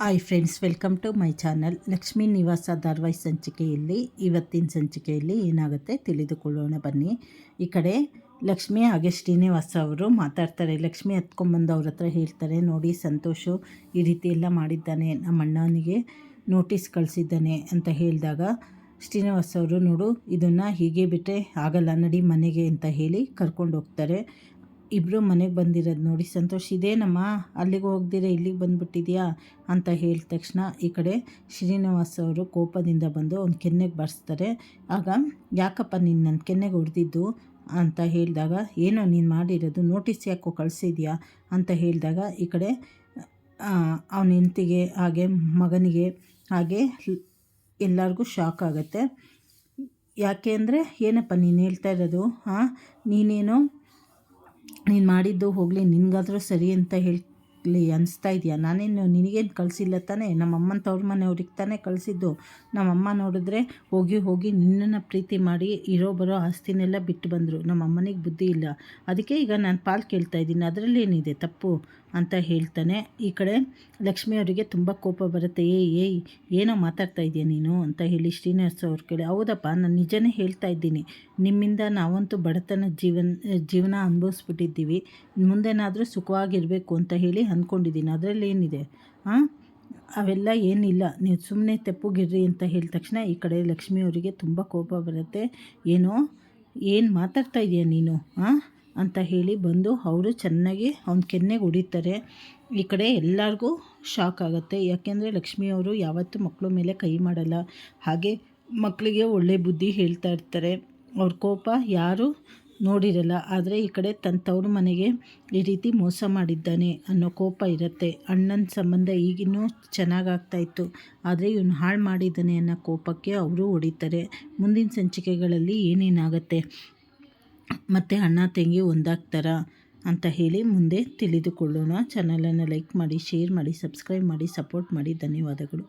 Hi friends welcome to my channel Lakshmi Nivasa ಧಾರವಾಹಿ ಸಂಚಿಕೆಯಲ್ಲಿ ಇವತ್ತಿನ ಸಂಚಿಕೆಯಲ್ಲಿ ಏನಾಗುತ್ತೆ ತಿಳಿದುಕೊಳ್ಳೋಣ, ಬನ್ನಿ. ಈ ಕಡೆ ಲಕ್ಷ್ಮಿ ಹಾಗೆ ಶ್ರೀನಿವಾಸ ಅವರು ಮಾತಾಡ್ತಾರೆ. ಲಕ್ಷ್ಮಿ ಹತ್ಕೊಂಬಂದು ಅವ್ರ ಹತ್ರ ಹೇಳ್ತಾರೆ, ನೋಡಿ ಸಂತೋಷು, ಈ ರೀತಿ ಎಲ್ಲ ಮಾಡಿದ್ದಾನೆ, ನಮ್ಮ ಅಣ್ಣನಿಗೆ ನೋಟಿಸ್ ಕಳಿಸಿದ್ದಾನೆ ಅಂತ ಹೇಳಿದಾಗ ಶ್ರೀನಿವಾಸ ಅವರು, ನೋಡು, ಇದನ್ನು ಹೀಗೆ ಬಿಟ್ಟರೆ ಆಗಲ್ಲ, ನಡಿ ಮನೆಗೆ ಅಂತ ಹೇಳಿ ಕರ್ಕೊಂಡು ಹೋಗ್ತಾರೆ. ಇಬ್ಬರು ಮನೆಗೆ ಬಂದಿರೋದು ನೋಡಿ, ಸಂತೋಷ್, ಇದೇನಮ್ಮ? ಅಲ್ಲಿಗೆ ಹೋಗ್ದಿರ? ಇಲ್ಲಿಗೆ ಬಂದುಬಿಟ್ಟಿದ್ಯಾ? ಅಂತ ಹೇಳಿದ ತಕ್ಷಣ ಈ ಕಡೆ ಶ್ರೀನಿವಾಸ್ ಅವರು ಕೋಪದಿಂದ ಬಂದು ಒಂದು ಕೆನ್ನೆಗೆ ಬರ್ಸ್ತಾರೆ. ಆಗ ಯಾಕಪ್ಪ ನೀನು ನನ್ನ ಕೆನ್ನೆಗೆ ಹೊಡೆದಿದ್ದು? ಅಂತ ಹೇಳಿದಾಗ, ಏನೋ ನೀನು ಮಾಡಿರೋದು ನೋಟಿಸ್ ಯಾಕೋ ಕಳಿಸಿದ್ಯಾ? ಅಂತ ಹೇಳಿದಾಗ ಈ ಕಡೆ ಅವನ ಹೆಂಡತಿಗೆ, ಹಾಗೆ ಮಗನಿಗೆ, ಹಾಗೆ ಎಲ್ಲರಿಗೂ ಶಾಕ್ ಆಗುತ್ತೆ. ಯಾಕೆ ಅಂದರೆ, ಏನಪ್ಪ ನೀನು ಹೇಳ್ತಾ ಇರೋದು? ಹಾಂ ನೀನೇನೋ ನೀನು ಮಾಡಿದ್ದು ಹೋಗಲಿ, ನಿನಗಾದರೂ ಸರಿ ಅಂತ ಹೇಳಿ ಅನಿಸ್ತಾ ಇದೆಯಾ? ನಾನೇನು ನಿನಗೇನು ಕಳಿಸಿಲ್ಲ ತಾನೇ? ನಮ್ಮ ಅಮ್ಮನ ತವ್ರ ಮನೆಯವ್ರಿಗೆ ತಾನೇ ಕಳಿಸಿದ್ದು. ನಮ್ಮಮ್ಮ ನೋಡಿದ್ರೆ ಹೋಗಿ ಹೋಗಿ ನಿನ್ನನ್ನು ಪ್ರೀತಿ ಮಾಡಿ ಇರೋ ಬರೋ ಆಸ್ತಿನೆಲ್ಲ ಬಿಟ್ಟು ಬಂದರು. ನಮ್ಮ ಅಮ್ಮನಿಗೆ ಬುದ್ಧಿ ಇಲ್ಲ. ಅದಕ್ಕೆ ಈಗ ನಾನು ಪಾಲು ಕೇಳ್ತಾ ಇದ್ದೀನಿ. ಅದರಲ್ಲಿ ಏನಿದೆ ತಪ್ಪು? ಅಂತ ಹೇಳ್ತಾನೆ. ಈ ಕಡೆ ಲಕ್ಷ್ಮಿ ಅವರಿಗೆ ತುಂಬ ಕೋಪ ಬರುತ್ತೆ. ಏಯ್ ಏಯ್ ಏನೋ ಮಾತಾಡ್ತಾ ಇದೆಯಾ ನೀನು ಅಂತ ಹೇಳಿ ಶ್ರೀನಿವಾಸ ಅವ್ರ ಕೇಳಿ ಹೌದಪ್ಪ, ನಾನು ನಿಜನೇ ಹೇಳ್ತಾ ಇದ್ದೀನಿ. ನಿಮ್ಮಿಂದ ನಾವಂತೂ ಬಡತನ ಜೀವನ ಜೀವನ ಅನುಭವಿಸ್ಬಿಟ್ಟಿದ್ದೀವಿ. ಮುಂದೆನಾದರೂ ಸುಖವಾಗಿರಬೇಕು ಅಂತ ಹೇಳಿ ಅಂದ್ಕೊಂಡಿದ್ದೀನಿ ಅದರಲ್ಲಿ ಏನಿದೆ? ಹಾಂ ಅವೆಲ್ಲ ಏನಿಲ್ಲ. ನೀವು ಸುಮ್ಮನೆ ತೆಪ್ಪುಗಿರ್ರಿ ಅಂತ ಹೇಳಿದ ತಕ್ಷಣ ಈ ಕಡೆ ಲಕ್ಷ್ಮಿ ಅವರಿಗೆ ತುಂಬ ಕೋಪ ಬರುತ್ತೆ. ಏನೋ, ಏನು ಮಾತಾಡ್ತಾ ಇದೆಯಾ ನೀನು? ಹಾಂ ಅಂತ ಹೇಳಿ ಬಂದು ಅವರು ಚೆನ್ನಾಗಿ ಅವ್ನ ಕೆನ್ನೆಗೆ ಹೊಡಿತಾರೆ. ಈ ಕಡೆ ಎಲ್ಲರಿಗೂ ಶಾಕ್ ಆಗುತ್ತೆ. ಯಾಕೆಂದರೆ ಲಕ್ಷ್ಮಿಯವರು ಯಾವತ್ತೂ ಮಕ್ಕಳ ಮೇಲೆ ಕೈ ಮಾಡಲ್ಲ. ಹಾಗೆ ಮಕ್ಕಳಿಗೆ ಒಳ್ಳೆ ಬುದ್ಧಿ ಹೇಳ್ತಾ ಇರ್ತಾರೆ. ಅವ್ರ ಕೋಪ ಯಾರು ನೋಡಿರಲ್ಲ. ಆದರೆ ಈ ಕಡೆ ತನ್ನ ತವ್ರ ಮನೆಗೆ ಈ ರೀತಿ ಮೋಸ ಮಾಡಿದ್ದಾನೆ ಅನ್ನೋ ಕೋಪ ಇರುತ್ತೆ. ಅಣ್ಣನ ಸಂಬಂಧ ಈಗಿನ್ನೂ ಚೆನ್ನಾಗಾಗ್ತಾಯಿತ್ತು ಆದರೆ ಇವನು ಹಾಳು ಮಾಡಿದ್ದಾನೆ ಅನ್ನೋ ಕೋಪಕ್ಕೆ ಅವರು ಹೊಡಿತಾರೆ. ಮುಂದಿನ ಸಂಚಿಕೆಗಳಲ್ಲಿ ಏನೇನಾಗುತ್ತೆ? ಮತ್ತು ಅಣ್ಣ ತಂಗಿ ಒಂದಾಗ್ತಾರ ಅಂತ ಹೇಳಿ ಮುಂದೆ ತಿಳಿದುಕೊಳ್ಳೋಣ. ಚಾನಲನ್ನು ಲೈಕ್ ಮಾಡಿ ಶೇರ್ ಮಾಡಿ ಸಬ್ಸ್ಕ್ರೈಬ್ ಮಾಡಿ ಸಪೋರ್ಟ್ ಮಾಡಿ. ಧನ್ಯವಾದಗಳು.